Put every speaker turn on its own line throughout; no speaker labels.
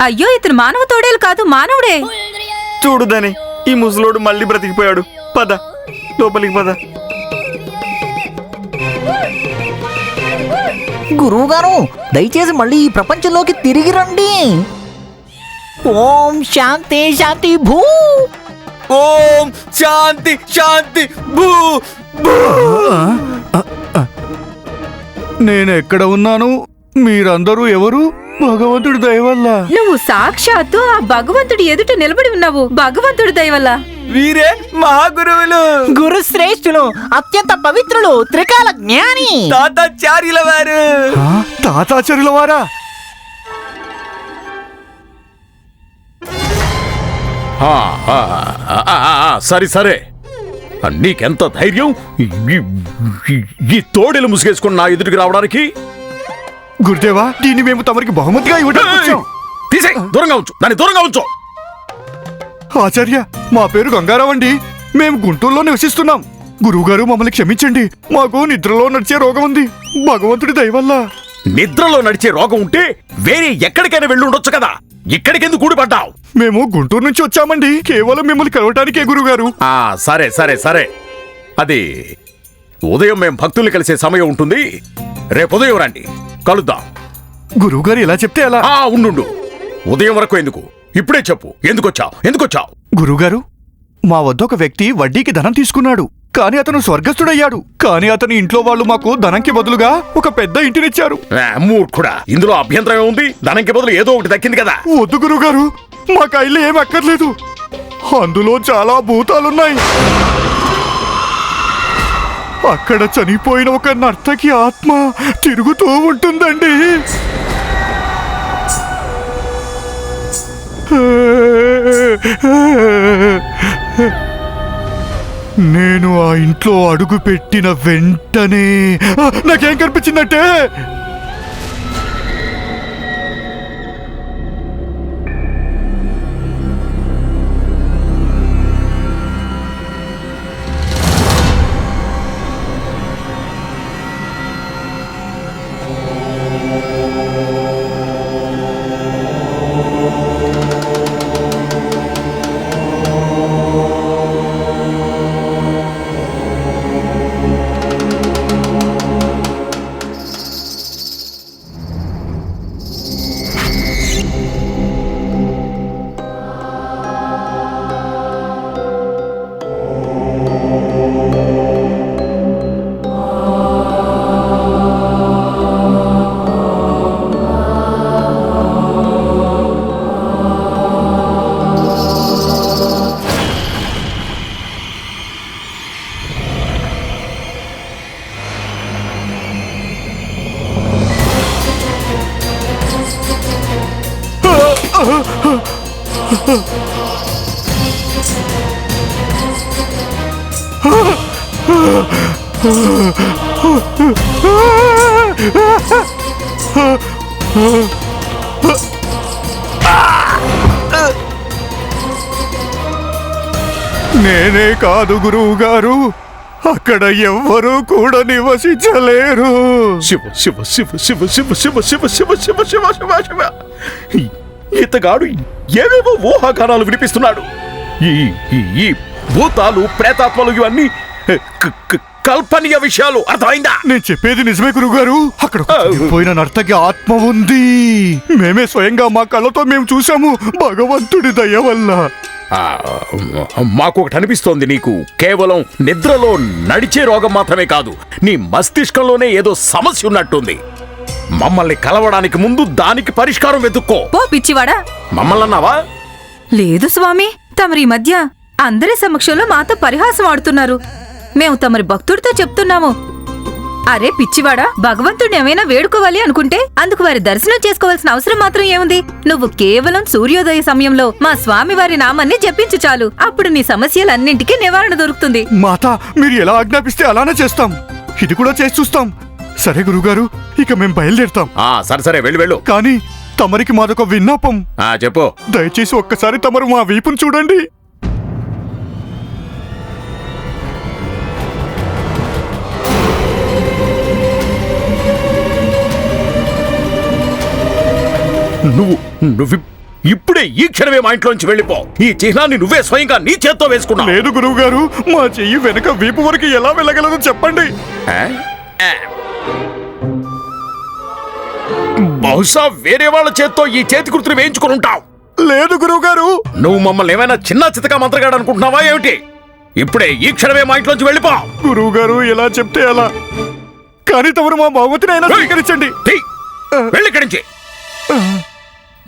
అయ్యో ఇతను మానవ తోడేలు కాదు మానవుడే.
చూడుదని ఈ ముసలోడు మళ్ళీ బ్రతికిపోయాడు. పద లోపలికి పద.
గురువుగారు దయచేసి మళ్ళీ ఈ ప్రపంచంలోకి తిరిగి రండి. ఓం శాంతి శాంతి భూ.
ఓం శాంతి శాంతి భూ.
నేను ఎక్కడ ఉన్నాను? మీరందరూ ఎవరు? భగవంతుడి దయ వల్ల
నువ్వు సాక్షాత్తు ఆ భగవంతుడి ఎదుట నిలబడి ఉన్నావు. భగవంతుడి దయ వల్ల
వీరే మహాగురువులు.
గురు శ్రేష్ఠులు అత్యంత పవిత్రులు త్రికాల జ్ఞాని.
తాతాచార్యుల వారు
ఆ, తాతాచార్యుల వారా
సరే సరే. నీకెంత ధైర్యం? ఈ తోడేలు ముసుగేసుకుని నా ఎదుటికి రావడానికి
గురుదేవా దీన్ని మేము తమరికి బహుమతిగా వచ్చాం.
తీసే దూరంగా ఉంచు దాన్ని దూరంగా ఉంచు.
ఆచార్య మా పేరు గంగారావు అండి. మేము గుంటూరులో నివసిస్తున్నాం. గురువుగారు మమ్మల్ని క్షమించండి. మాకు నిద్రలో నడిచే రోగం ఉంది. భగవంతుడి దయ వల్ల.
నిద్రలో నడిచే రోగం ఉంటే వేరే ఎక్కడికైనా వెళ్ళి ఉండొచ్చు కదా. ఇక్కడికెందుకు కూడిపడ్డావు?
మేము గుంటూరు నుంచి వచ్చామండి. కేవలం మిమ్మల్ని కలవటానికే గురుగారు
ఆ సరే సరే సరే. అది ఉదయం మేం భక్తుల్ని కలిసే సమయం ఉంటుంది. రేపు ఉదయం రండి. కలుద్దాం.
గురువుగారు ఇలా చెప్తే ఎలా?
ఆ ఉండు ఉదయం వరకు ఎందుకు? ఇప్పుడే చెప్పు. ఎందుకొచ్చావు? ఎందుకొచ్చావు?
గురువుగారు మా వద్ద ఒక వ్యక్తి వడ్డీకి ధనం తీసుకున్నాడు. కానీ అతను స్వర్గస్థుడయ్యాడు. కానీ అతని ఇంట్లో వాళ్ళు మాకు ధనంకి బదులుగా ఒక పెద్ద ఇంటినిచ్చారు.
మూర్ఖుడా. ఇందులో అభ్యంతరం ఏముంది? ధనంకి బదులు ఏదో ఒకటి దక్కింది కదా.
వద్దు గురువుగారు మాకు ఆ ఇల్లు ఏం అక్కర్లేదు అందులో చాలా భూతాలున్నాయి. అక్కడ చనిపోయిన ఒక నర్తకి ఆత్మ తిరుగుతూ ఉంటుందండి. నేను ఆ ఇంట్లో అడుగు పెట్టిన వెంటనే నాకేం కనిపించిందంటే నేనే కాదు గురువు గారు అక్కడ ఎవ్వరూ కూడా నివసించలేరు
శివ శివ శివ శివ శివ శివ శివ శివ శివ శివ శివ శివ ఇతగాడు ఏవేవో ఊహాగానాలు వినిపిస్తున్నాడు ఈ ఈ ఈ భూతాలు ప్రేతాత్మలు ఇవన్నీ కల్పనీయ విషయాలు అర్థమైందా
నేను చెప్పేది నిజమే గురుగారు అక్కడ చనిపోయిన నర్తకి ఆత్మ ఉంది మేమే స్వయంగా మా కళ్ళతో మేము చూసాము భగవంతుడి దయ వల్ల
మాకు ఒకటి అనిపిస్తోంది నీకు. కేవలం నిద్రలో నడిచే రోగం మాత్రమే కాదు నీ మస్తిష్కంలోనే ఏదో సమస్య ఉన్నట్టుంది. మమ్మల్ని కలవడానికి ముందు దానికి పరిష్కారం వెతుక్కో.
పో పిచ్చివాడా.
మమ్మల్ని అన్నావా
లేదు స్వామి తమరి మధ్య అందరి సమక్షంలో మాతో పరిహాసం ఆడుతున్నారు. మేము తమరి భక్తుడితో చెప్తున్నాము అరే పిచ్చివాడా భగవంతుడిని ఏమైనా వేడుకోవాలి అనుకుంటే అందుకు వారి దర్శనం చేసుకోవాల్సిన అవసరం మాత్రం ఏముంది? నువ్వు కేవలం సూర్యోదయ సమయంలో మా స్వామి వారి నామాన్ని జపించు చాలు. అప్పుడు నీ సమస్యలన్నింటికీ నివారణ దొరుకుతుంది.
మాత మీరు ఎలా ఆజ్ఞాపిస్తే అలానే చేస్తాం. ఇది కూడా చేసి చూస్తాం. సరే గురుగారు ఇక మేము బయలుదేరుతాం.
ఆ సరే సరే వెళ్ళు వెళ్ళు.
కానీ తమరికి మాదొక విన్నపం.
ఆ చెప్పు.
దయచేసి ఒక్కసారి తమరు మా వీపును చూడండి.
నువ్వు నువ్వు ఇప్పుడే ఈ క్షణమే మా ఇంట్లోంచి వెళ్ళిపో. ఈ చిహ్నాన్ని నువ్వే స్వయంగా నీ చేత్తో వేసుకున్నావు.
లేదు గురువు గారు మా చెయ్యి వెనక వీపు వరకు ఎలా వెళ్ళగలదో చెప్పండి.
బహుశా వేరే వాళ్ళ చేత్తో ఈ చేతి గుర్తులు వేయించుకుని ఉంటావు.
లేదు గురువు గారు
నువ్వు మమ్మల్ని ఏమైనా చిన్న చితకా మంత్రగాడు అనుకుంటున్నావా ఏమిటి? ఇప్పుడే ఈ క్షణమే మా ఇంట్లోంచి వెళ్ళిపో.
గురువు గారు ఎలా చెప్తే అలా కానీ తమరు మా బహుమతిని అయినా స్వీకరించండి.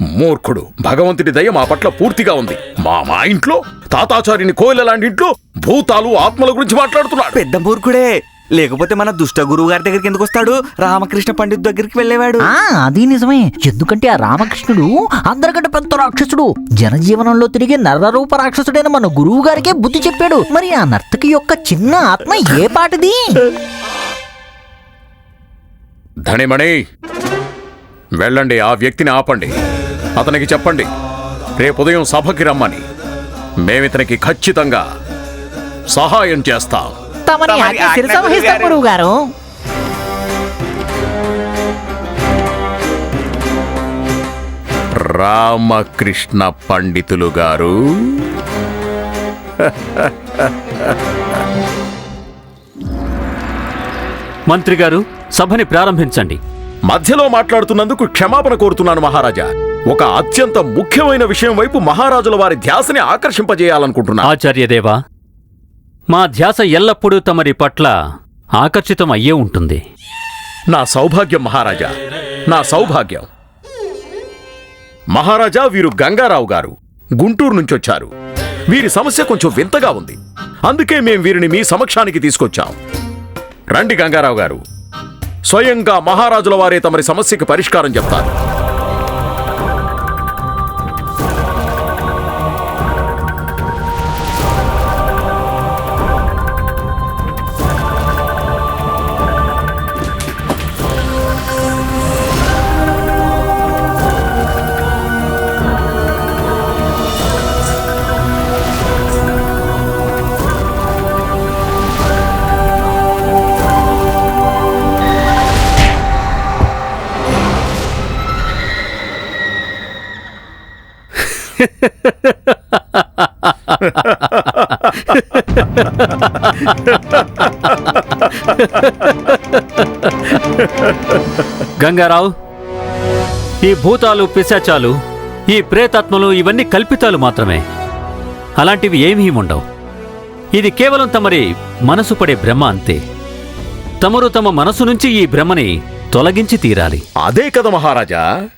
మూర్ఖుడు. భగవంతుడి దయ మా పట్ల పూర్తిగా ఉంది. మా మా ఇంట్లో తాతాచార్యుని కోయిల లాంటి ఇంట్లో భూతాలు ఆత్మల గురించి మాట్లాడుతున్నాడు.
పెద్ద మూర్ఖుడే. లేకపోతే మన దుష్ట గురువు గారి దగ్గరికి ఎందుకు వస్తాడు? రామకృష్ణ పండిత్ దగ్గరికి వెళ్ళేవాడు.
ఆ అది నిజమే. ఎందుకంటే ఆ రామకృష్ణుడు అందరికంటే పెద్ద రాక్షసుడు. జనజీవనంలో తిరిగే నరరూప రాక్షసుడైన మన గురువు గారికే బుద్ధి చెప్పాడు. మరి ఆ నర్తకి యొక్క చిన్న ఆత్మ ఏ పాటిది?
ధనిమణి వెళ్ళండి ఆ వ్యక్తిని ఆపండి. అతనికి చెప్పండి. రేపు ఉదయం సభకి రమ్మని. మేమితనికి ఖచ్చితంగా సహాయం చేస్తాం.
తమని
తమరి
ఆజ్ఞ
ఆజ్ఞ
శిరసావహిస్తాం
గురువుగారు.
గురువు గారు
రామకృష్ణ పండితులు గారు.
మంత్రి గారు సభని ప్రారంభించండి.
మధ్యలో మాట్లాడుతున్నందుకు క్షమాపణ కోరుతున్నాను మహారాజా. ఒక అత్యంత ముఖ్యమైన విషయం వైపు మహారాజుల వారి ధ్యాసని ఆకర్షింపజేయాలనుకుంటున్నా.
ఆచార్యదేవా మా ధ్యాస ఎల్లప్పుడూ తమరి పట్ల ఆకర్షితం అయ్యే ఉంటుంది.
నా సౌభాగ్యం మహారాజా నా సౌభాగ్యం. మహారాజా వీరు గంగారావు గారు గుంటూరు నుంచి వచ్చారు వీరి సమస్య కొంచెం వింతగా ఉంది. అందుకే మేం వీరిని మీ సమక్షానికి తీసుకొచ్చాం. రండి గంగారావు గారు. స్వయంగా మహారాజుల వారే తమరి సమస్యకి పరిష్కారం చెప్తారు.
గంగారావు ఈ భూతాలు పిశాచాలు ఈ ప్రేతాత్మలు ఇవన్నీ కల్పితాలు మాత్రమే. అలాంటివి ఏమీ ఉండవు. ఇది కేవలం తమరి మనసు పడే భ్రమ అంతే. తమరు తమ మనసు నుంచి ఈ భ్రమని తొలగించి తీరాలి.
అదే కదా మహారాజా.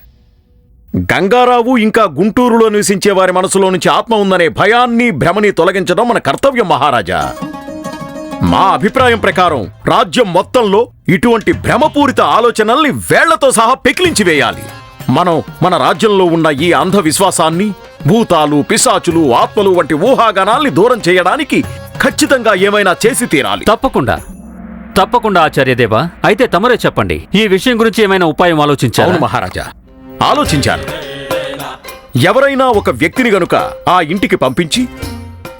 గంగారావు ఇంకా గుంటూరులో నివసించే వారి మనసులో నుంచి ఆత్మ ఉందనే భయాన్ని భ్రమని తొలగించడం మన కర్తవ్యం మహారాజా. మా అభిప్రాయం ప్రకారం రాజ్యం మొత్తంలో ఇటువంటి భ్రమపూరిత ఆలోచనల్ని వేళ్ళతో సహా పెకిలించి వేయాలి. మనం మన రాజ్యంలో ఉన్న ఈ అంధ విశ్వాసాన్ని భూతాలు పిశాచులు ఆత్మలు వంటి ఊహాగానాల్ని దూరం చేయడానికి ఖచ్చితంగా ఏమైనా చేసి తీరాలి.
తప్పకుండా. తప్పకుండా ఆచార్యదేవా. అయితే తమరే చెప్పండి ఈ విషయం గురించి ఏమైనా ఉపాయం ఆలోచించారు?
మహారాజా. ఆలోచించాను. ఎవరైనా ఒక వ్యక్తిని గనుక ఆ ఇంటికి పంపించి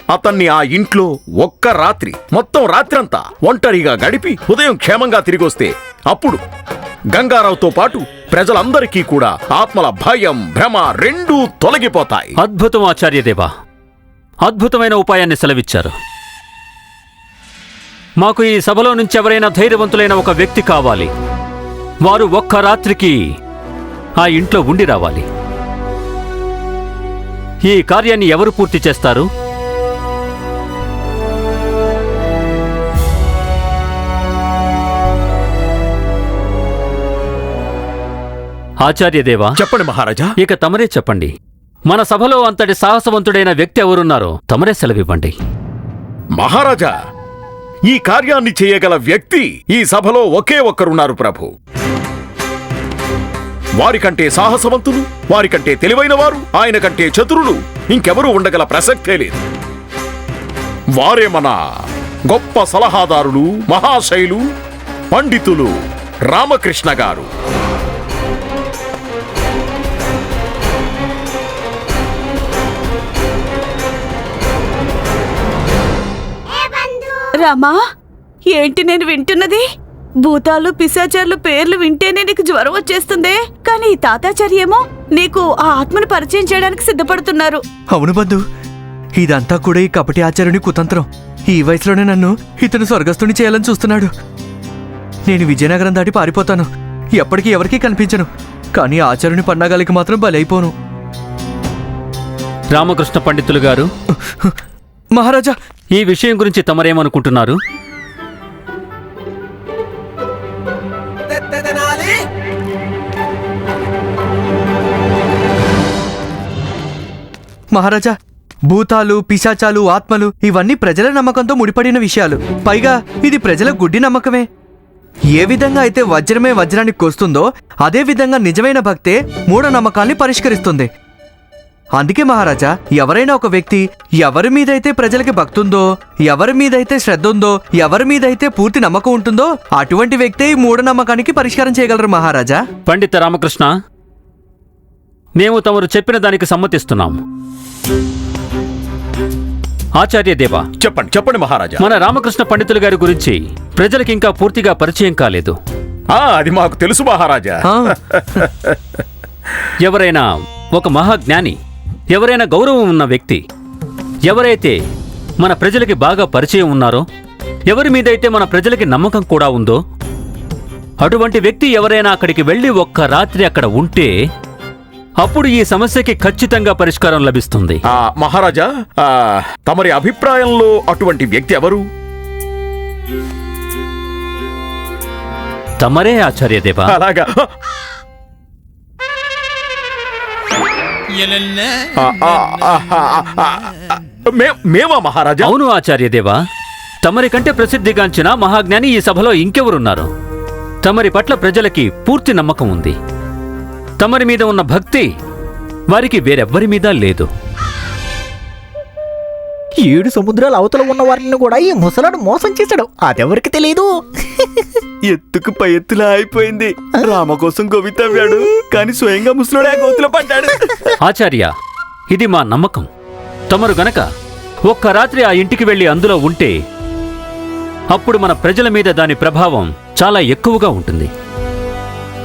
అతన్ని ఆ ఇంట్లో ఒక్క రాత్రి మొత్తం రాత్రంతా ఒంటరిగా గడిపి ఉదయం క్షేమంగా తిరిగొస్తే అప్పుడు గంగారావుతో పాటు ప్రజలందరికీ కూడా ఆత్మల భయం భ్రమ రెండూ తొలగిపోతాయి.
అద్భుతం ఆచార్యదేవా అద్భుతమైన ఉపాయాన్ని సెలవిచ్చారు. మాకు ఈ సభలో నుంచి ఎవరైనా ధైర్యవంతులైన ఒక వ్యక్తి కావాలి. వారు ఒక్క రాత్రికి ఆ ఇంట్లో ఉండి రావాలి. ఈ కార్యాన్ని ఎవరు పూర్తి చేస్తారు? ఆచార్యదేవా
చెప్పండి మహారాజా.
ఇక తమరే చెప్పండి. మన సభలో అంతటి సాహసవంతుడైన వ్యక్తి ఎవరున్నారో తమరే సెలవివ్వండి.
మహారాజా ఈ కార్యాన్ని చేయగల వ్యక్తి ఈ సభలో ఒకే ఒక్కరున్నారు ప్రభు. వారికంటే సాహసవంతులు వారికంటే తెలివైన వారు ఆయన కంటే చతురులు ఇంకెవరూ ఉండగల ప్రసక్తే లేదు. వారే మన గొప్ప సలహాదారులు మహాశైలు పండితులు రామకృష్ణ గారు.
రామా ఏంటి నేను వింటున్నది? భూతాలు పిశాచార్లు పేర్లు వింటేనే నీకు జ్వరం వచ్చేస్తుందే. కానీ ఈ తాతాచార్య ఏమో నీకు ఆ ఆత్మను పరిచయం చేయడానికి సిద్ధపడుతున్నారు.
అవును బంధు. ఇదంతా కూడా ఈ కపటి ఆచార్యుని కుతంత్రం. ఈ వయసులోనే నన్ను ఇతను స్వర్గస్థుని చేయాలని చూస్తున్నాడు. నేను విజయనగరం దాటి పారిపోతాను. ఎప్పటికీ ఎవరికీ కనిపించను. కానీ ఆచార్యుని పన్నాగాలకి మాత్రం బలైపోను.
రామకృష్ణ పండితులు గారు
మహారాజా!
ఈ విషయం గురించి తమరేమనుకుంటున్నారు?
మహారాజా భూతాలు పిశాచాలు ఆత్మలు ఇవన్నీ ప్రజల నమ్మకంతో ముడిపడిన విషయాలు. పైగా ఇది ప్రజల గుడ్డి నమ్మకమే. ఏ విధంగా అయితే వజ్రమే వజ్రానికి కొస్తుందో అదే విధంగా నిజమైన భక్తే మూఢనమ్మకాల్ని పరిష్కరిస్తుంది. అందుకే మహారాజా ఎవరైనా ఒక వ్యక్తి ఎవరి మీదైతే ప్రజలకి భక్తుందో ఎవరి మీదైతే శ్రద్ధ ఉందో ఎవరి మీదైతే పూర్తి నమ్మకం ఉంటుందో అటువంటి వ్యక్తే ఈ మూఢనమ్మకానికి పరిష్కారం చేయగలరు మహారాజా.
పండిత రామకృష్ణ మేము తమరు చెప్పిన దానికి సమ్మతిస్తున్నాం ఆచార్య దేవ
చెప్పండి చెప్పండి మహారాజా.
మన రామకృష్ణ పండితులు గారి గురించి ప్రజలకు ఇంకా పూర్తిగా పరిచయం కాలేదు.
ఆ, అది మాకు తెలుసు మహారాజా.
ఎవరైనా ఒక మహాజ్ఞాని ఎవరైనా గౌరవం ఉన్న వ్యక్తి ఎవరైతే మన ప్రజలకి బాగా పరిచయం ఉన్నారో ఎవరి మీదైతే మన ప్రజలకి నమ్మకం కూడా ఉందో అటువంటి వ్యక్తి ఎవరైనా అక్కడికి వెళ్ళి ఒక్క రాత్రి అక్కడ ఉంటే అప్పుడు ఈ సమస్యకి ఖచ్చితంగా పరిష్కారం లభిస్తుంది.
ఆ, మహారాజా ఆ, తమరి అభిప్రాయంలో అటువంటి వ్యక్తి ఎవరు?
తమరే ఆచార్యదేవ
అలాగా. ఆ, ఆ, ఆ, ఆ, ఆ, ఆ, మే- మేమా మహారాజా?
అవును ఆచార్యదేవ తమరి కంటే ప్రసిద్ధిగాంచిన మహాజ్ఞాని ఈ సభలో ఇంకెవరున్నారు? తమరి పట్ల ప్రజలకి పూర్తి నమ్మకం ఉంది. తమరి మీద ఉన్న భక్తి వారికి వేరెవ్వరి మీద లేదు.
ఏడు సముద్రాల అవతల ఉన్న వారిని కూడా ఈ ముసలాడు మోసం చేశాడు. అదెవరికి తెలియదు
ఎత్తుకు పై ఎత్తులా అయిపోయింది. రామ కోసం తవ్వాడు కానీ స్వయంగా ముసలోడే గోతులో పడ్డాడు.
ఆచార్య ఇది మా నమ్మకం. తమరు గనక ఒక్క రాత్రి ఆ ఇంటికి వెళ్ళి అందులో ఉంటే అప్పుడు మన ప్రజల మీద దాని ప్రభావం చాలా ఎక్కువగా ఉంటుంది.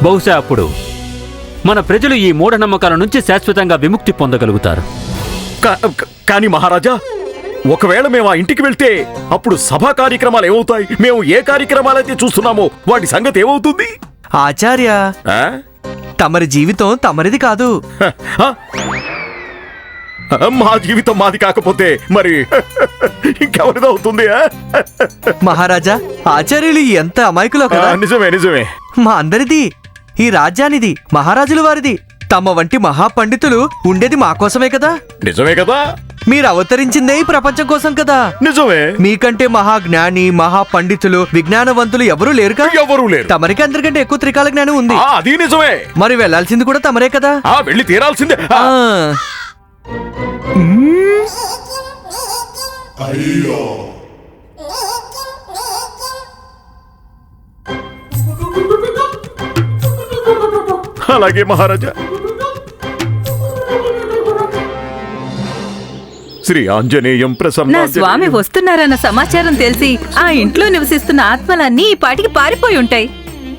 బహుశా అప్పుడు మన ప్రజలు ఈ మూఢనమ్మకాల నుంచి శాశ్వతంగా విముక్తి పొందగలుగుతారు
కానీ మహారాజా ఒకవేళ మేము ఆ ఇంటికి వెళ్తే అప్పుడు సభా కార్యక్రమాలు ఏమవుతాయి మేము ఏ కార్యక్రమాలైతే చూస్తున్నామో వాటి సంగతి ఏమవుతుంది
ఆచార్య
ఆ?
తమరి జీవితం తమరిది కాదు?
మా జీవితం మాది కాకపోతే మరి ఇంకెవరిదవుతుంది ఆ?
మహారాజా ఆచార్యులు ఎంత అమాయకులో కదా
నిజమే నిజమే
మా అందరిది ఈ రాజ్యానిది మహారాజుల వారిది. తమ వంటి మహాపండితులు ఉండేది మా కోసమే కదా.
నిజమే కదా?
మీరు అవతరించిందే ఈ ప్రపంచం కోసం కదా.
నిజమే.
మీకంటే మహాజ్ఞాని మహాపండితులు విజ్ఞానవంతులు ఎవరూ లేరుగా?
ఎవరూ లేరు.
తమరికి అందరికంటే ఎక్కువ త్రికాల జ్ఞానం ఉంది.
ఆ, అది నిజమే.
మరి వెళ్ళాల్సింది కూడా తమరే కదా?
ఆ వెళ్ళి తీరాల్సిందే. ఆ,
ఆ.
అలాగే మహారాజా. శ్రీ ఆంజనేయం
నా
ప్రసన్న
స్వామి వస్తున్నారన్న సమాచారం తెలిసి ఆ ఇంట్లో నివసిస్తున్న ఆత్మలన్నీ ఈ పాటికి పారిపోయి ఉంటాయి.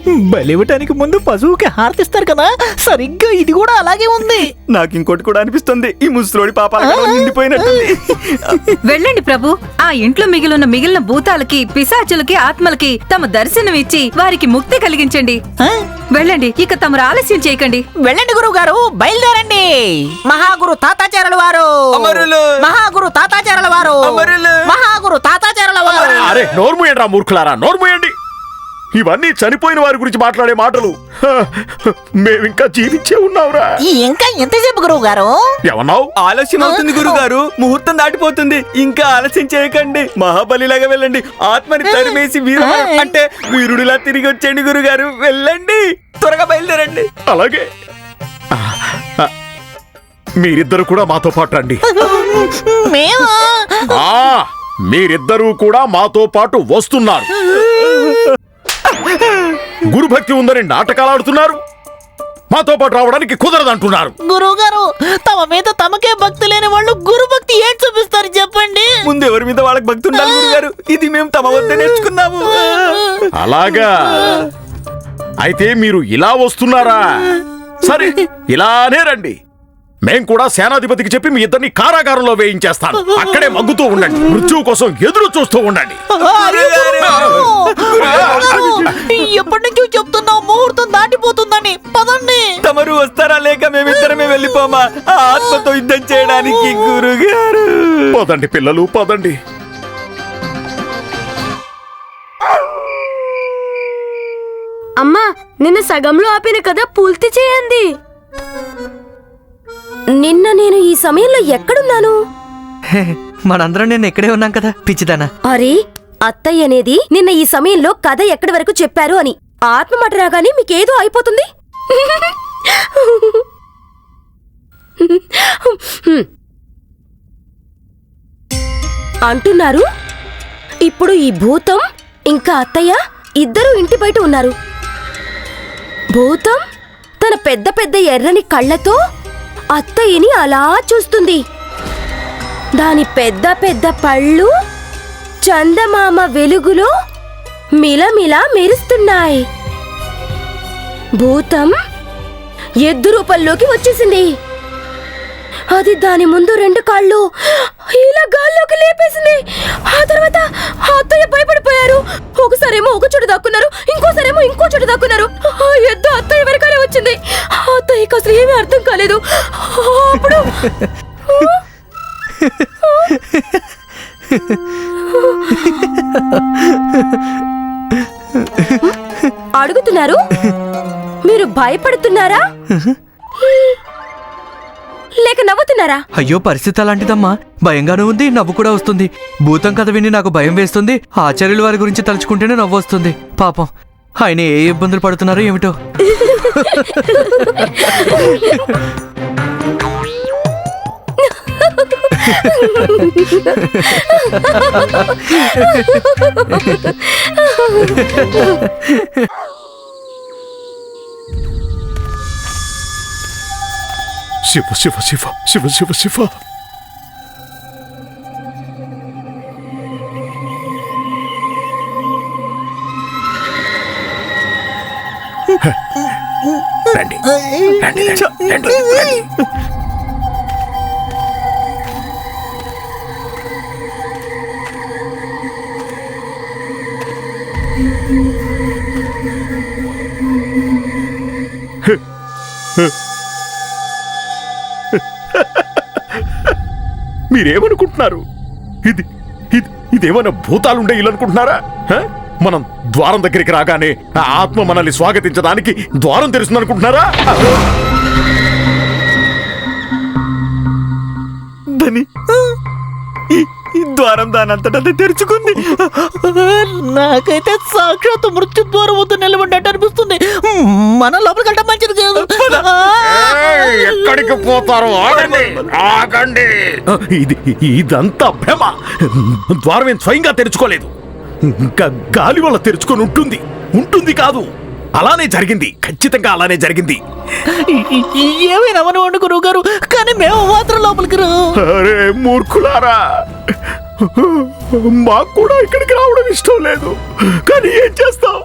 బలివటానికి ముందు పశువుకి హారతిస్తారు కదా? సరిగ్గా ఇది కూడా అలాగే ఉంది.
నాకు ఇంకోటి కూడా అనిపిస్తుంది. ఈ ముసలోడి పాపాల నిండిపోయినట్టుంది.
వెళ్ళండి ప్రభు. ఆ ఇంట్లో మిగిలిన మిగిలిన భూతాలకి పిశాచులకి ఆత్మలకి తమ దర్శనం ఇచ్చి వారికి ముక్తి కలిగించండి. వెళ్ళండి. ఇక తమరు ఆలస్యం చేయకండి.
వెళ్ళండి గురువు గారు బయలుదేరండి. మహాగురు తాతాచార్యుల వారు.
అమరులు!
మహాగురు తాతాచార్యుల వారు.
అమరులు!
మహాగురు తాతాచార్యుల వారు.
అరే నోర్ముయండి రా మూర్ఖులారా నోర్ముయండి. ఇవన్నీ చనిపోయిన వారి గురించి మాట్లాడే మాటలు. మేమింకా జీవించే ఉన్నావురా.
ఇంకా ఎంతసేపు గురువు గారు?
ఏమన్నావు?
ఆలస్యం అవుతుంది గురుగారు. ముహూర్తం దాటిపోతుంది. ఇంకా ఆలస్యం చేయకండి. మహాబలిలాగా వెళ్ళండి. ఆత్మని తరిమేసి వీరు అంటే వీరుడిలా తిరిగి వచ్చేయండి గురుగారు. వెళ్ళండి. త్వరగా బయలుదేరండి.
అలాగే. మీరిద్దరు కూడా మాతో పాటు రండి.
మేము?
ఆ మీరిద్దరూ కూడా మాతో పాటు వస్తున్నారు. గురుభక్తి ఉందని నాటకాలు ఆడుతున్నారు. మాతో పాటు రావడానికి కుదరదంటున్నారు.
గురువు గారు తమ మీద తమకే భక్తి లేని వాళ్ళు గురు భక్తి ఏం చూపిస్తారు చెప్పండి.
ముందు ఎవరి మీద వాళ్ళకి భక్తి ఉండాలి గురుగారు ఇది మేము తమ వద్ద నేర్చుకున్నాము.
అలాగా. అయితే మీరు ఇలా వస్తున్నారా? సరే ఇలానే రండి. మేం కూడా సేనాధిపతికి చెప్పి మీ ఇద్దరిని కారాగారంలో వేయించేస్తాను. అక్కడే మగ్గుతూ ఉండండి. మృత్యువు కోసం ఎదురు చూస్తూ ఉండండి.
ఎప్పటి నుంచో చెప్తున్నావు ముహూర్తం దాటిపోతుందని. పదండి.
తమరు వస్తారా లేక మేమిద్దరమే వెళ్ళిపోమా? ఆ ఆత్మతో యుద్ధం చేయడానికి గురుగారు.
పదండి పిల్లలు పదండి.
అమ్మా నిన్న సగంలో ఆపిన కథ పూర్తి చేయండి. నిన్న నేను ఈ సమయంలో ఎక్కడున్నాను?
మనందరం నేను ఇక్కడే ఉన్నాం కదా పిచ్చిదానా.
అరే అత్తయ్య అనేది నిన్న ఈ సమయంలో కథ ఎక్కడి వరకు చెప్పారు అని. ఆత్మ మాట రాగానే మీకేదో అయిపోతుంది? అంటున్నారు? ఇప్పుడు ఈ భూతం ఇంకా అత్తయ్య ఇద్దరు ఇంటి బయట ఉన్నారు. భూతం తన పెద్ద పెద్ద ఎర్రని కళ్ళతో అత్తయ్యని అలా చూస్తుంది. దాని పెద్ద పెద్ద పళ్ళు చందమామ వెలుగులో మిలమిలా మెరుస్తున్నాయి. భూతం ఎద్దు రూపంలోకి వచ్చేసింది. అది దాని ముందు రెండు కాళ్ళు. ఇలా గాల్లోకి లేపేసింది. ఆ తర్వాత ఆ అత్తయ్య భయపడిపోయారు. ఒకసారేమో ఒక చోటు దాక్కున్నారు ఇంకోసారేమో ఇంకో చోటు దాక్కున్నారు. ఆ ఎద్దు అత్తయ్య వెనకాలే వచ్చింది. ఆ అత్తయ్యకి అసలు ఏమీ అర్థం కాలేదు. అప్పుడు అడుగుతున్నారు? మీరు భయపడుతున్నారా? లేక నవ్వుతున్నారా?
అయ్యో పరిస్థితి అలాంటిదమ్మా. భయంగానూ ఉంది నవ్వు కూడా వస్తుంది. భూతం కథ విని నాకు భయం వేస్తుంది. ఆచార్యుల వారి గురించి తలుచుకుంటేనే నవ్వు వస్తుంది. పాపం. ఆయన ఏ ఇబ్బందులు పడుతున్నారో ఏమిటో.
శివ శివ శివ శివ శివ శివ. రండి రండి రండి రండి. మీరేమనుకుంటున్నారు? ఇది ఇది ఇదేమైనా భూతాలుండే ఇల్లు అనుకుంటున్నారా? హ? మనం ద్వారం దగ్గరికి రాగానే ఆ ఆత్మ మనల్ని స్వాగతించడానికి ద్వారం తెరుస్తుంది అనుకుంటున్నారా
ఈ- ద్వారం దానంతట అది తెరుచుకుంది.
నాకైతే సాక్షాత్ మృత్యు ద్వారం వద్ద నిలబడ్డట్టు అనిపిస్తుంది. మన లోపలికి వెళ్ళడం మంచిది కాదు.
ఎక్కడికి పోతారు ఆగండి. ఆగండి. ఇది ఇదంతా భ్రమ. ద్వారం ఏం స్వయంగా తెరుచుకోలేదు. గ- గాలి వల్ల తెరుచుకొని ఉంటుంది. ఉంటుంది కాదు. అలానే జరిగింది. ఖచ్చితంగా అలానే జరిగింది.
ఏమైనా అనుకోండి గురువు గారు? కానీ మేము మాత్రం లోపలికి రా.
అరే మూర్ఖులారా. మాకు కూడా ఇక్కడికి రావడం ఇష్టం లేదు. కానీ ఏం చేస్తాం?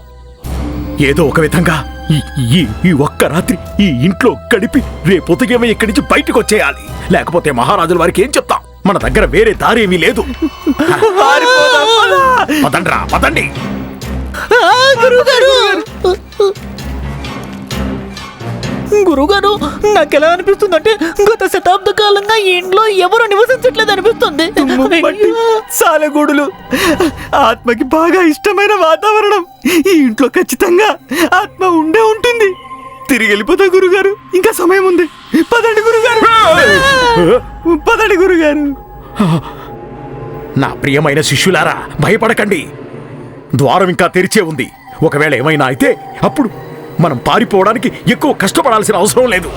ఏదో ఒక విధంగా ఈ ఈ ఒక్క రాత్రి ఈ ఇంట్లో గడిపి రేపు ఉదయమే ఇక్కడి నుంచి బయటకు వచ్చేయాలి. లేకపోతే మహారాజుల వారికి ఏం చెప్తాం? మన దగ్గర వేరే దారి ఏమీ లేదు. పదండ్రా పదండి.
గురువు గారు గురువు గారు నాకు ఎలా అనిపిస్తుంది అంటే గత శతాబ్ద కాలంగా ఈ ఇంట్లో ఎవరు నివసించట్లేదు అనిపిస్తుంది.
సాలెగూడులు. ఆత్మకి బాగా ఇష్టమైన వాతావరణం. ఈ ఇంట్లో ఖచ్చితంగా ఆత్మ ఉండే ఉంటుంది. తిరిగి వెళ్ళిపోతా గురుగారు. ఇంకా సమయం ఉంది. పదండి గురుగారు. పదండి గురుగారు.
నా ప్రియమైన శిష్యులారా భయపడకండి. ద్వారం ఇంకా తెరిచే ఉంది. ఒకవేళ ఏమైనా అయితే అప్పుడు మనం పారిపోవడానికి ఎక్కువ కష్టపడాల్సిన అవసరం లేదు.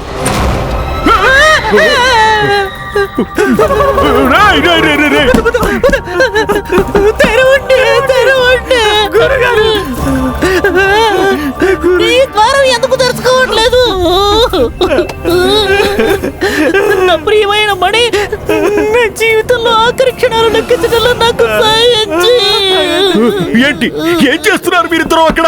ఎందుకు తెరుచుకోవట్లేదు? నా ప్రియమైన మణి నా జీవితంలో ఆఖరి క్షణాలు లెక్కించడంలో నాకు సాయం.
ఏంటి? ఏం చేస్తున్నారు మీరిద్దరూ అక్కడ?